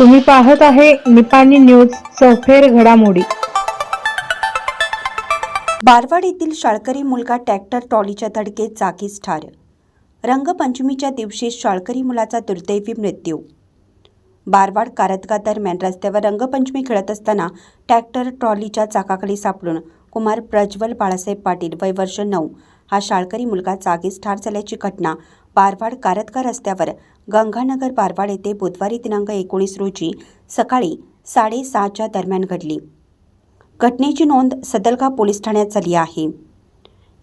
तुम्ही पाहत आहे निपाणी न्यूज चौफेर घडामोडी. बारवाड येथील शाळकरी मुलगा ट्रॅक्टर ट्रॉलीच्या धडकेत जागीच ठार. रंगपंचमीच्या दिवशी शाळकरी मुलाचा दुर्दैवी मृत्यू. बारवाड कारतगा दरम्यान रस्त्यावर रंगपंचमी खेळत असताना ट्रॅक्टर ट्रॉलीच्या चाकाकडे सापडून कुमार प्रज्वल बाळासाहेब पाटील वय वर्ष नऊ हा शाळकरी मुलगा जागीच ठार झाल्याची घटना बारवाड कारतका रस्त्यावर गंगानगर बारवाड येथे बुधवारी दिनांक एकोणीस रोजी सकाळी साडेसहाच्या दरम्यान घडली. घटनेची नोंद सदलगा पोलीस ठाण्यात झाली आहे.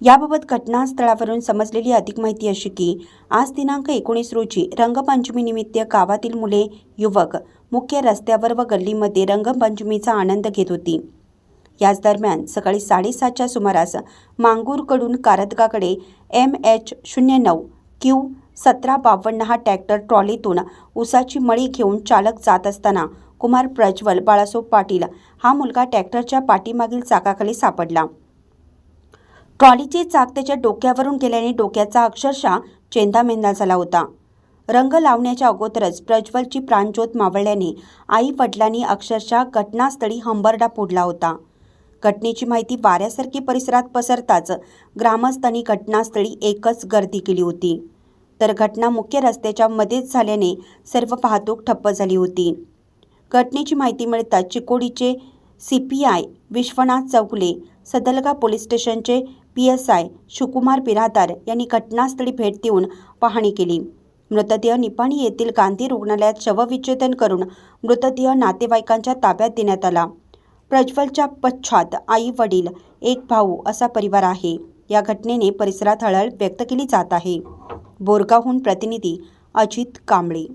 याबाबत घटनास्थळावरून समजलेली अधिक माहिती अशी की आज दिनांक एकोणीस रोजी रंगपंचमीनिमित्त गावातील मुले युवक मुख्य रस्त्यावर व गल्लीमध्ये रंगपंचमीचा आनंद घेत होती. याच दरम्यान सकाळी साडेसातच्या सुमारास मांगूरकडून कारतगाकडे एम एच शून्य नऊ क्यू सतरा बावन्न हा ट्रॅक्टर ट्रॉलीतून उसाची मळी घेऊन चालक जात असताना कुमार प्रज्वल बाळासाहेब पाटील हा मुलगा ट्रॅक्टरच्या पाठीमागील चाकाखाली सापडला. ट्रॉलीचे चाक त्याच्या डोक्यावरून गेल्याने डोक्याचा अक्षरशः चेंदामेंदा झाला होता. रंग लावण्याच्या अगोदरच प्रज्वलची प्राणज्योत मावळल्याने आई वडिलांनी अक्षरशः घटनास्थळी हंबरडा फोडला होता. घटनेची माहिती वाऱ्यासारखी परिसरात पसरताच ग्रामस्थांनी घटनास्थळी एकच गर्दी केली होती. तर घटना मुख्य रस्त्याच्या मध्येच झाल्याने सर्व वाहतूक ठप्प झाली होती. घटनेची माहिती मिळताच चिकोडीचे C P I Vishwanath Choukale Sadalga police स्टेशनचे P S I Shivakumar Biradar यांनी घटनास्थळी भेट देऊन पाहणी केली. मृतदेह निपाणी येथील गांधी रुग्णालयात शवविच्छेदन करून मृतदेह नातेवाईकांच्या ताब्यात देण्यात आला. प्रज्वलच्या पश्चात आई वडील एक भाऊ असा परिवार आहे. या घटनेने परिसरात हळहळ व्यक्त केली जात आहे. बोरगावहून प्रतिनिधी अजित कांबळे